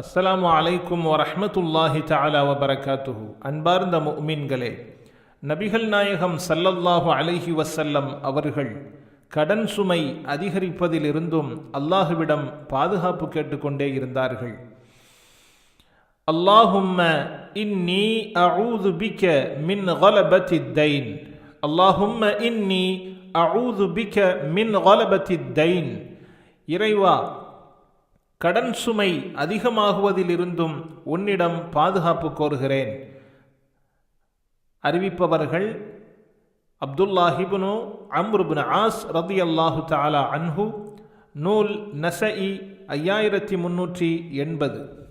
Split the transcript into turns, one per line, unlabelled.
அஸ்ஸலாமு அலைக்கும் வரஹ்மத்துல்லாஹி தாலா வபரகாத்துஹு. அன்பார்ந்த முஃமின்களே நபிகள் நாயகம் சல்லல்லாஹு அலைஹி வசல்லம் அவர்கள் கடன் சுமை அதிகரிப்பதிலிருந்தும் அல்லாஹுவிடம் பாதுகாப்பு கேட்டுக்கொண்டே இருந்தார்கள். அல்லாஹும்ம இன்னி அஊது பிக மின் கலபத்தி தைன். அல்லாஹும்ம இன்னி அஊது பிக மின் கலபத்தி தைன். இறைவா கடன் சுமை அதிகமாகுவதிலிருந்தும் உன்னிடம் பாதுகாப்பு கோருகிறேன். அறிவிப்பவர்கள் அப்துல்லாஹிபுனு அம்ருபின் ஆஸ் ரதி அல்லாஹு தாலா அன்ஹு நூல் நசஇ ஐயாயிரத்தி முன்னூற்றி எண்பது.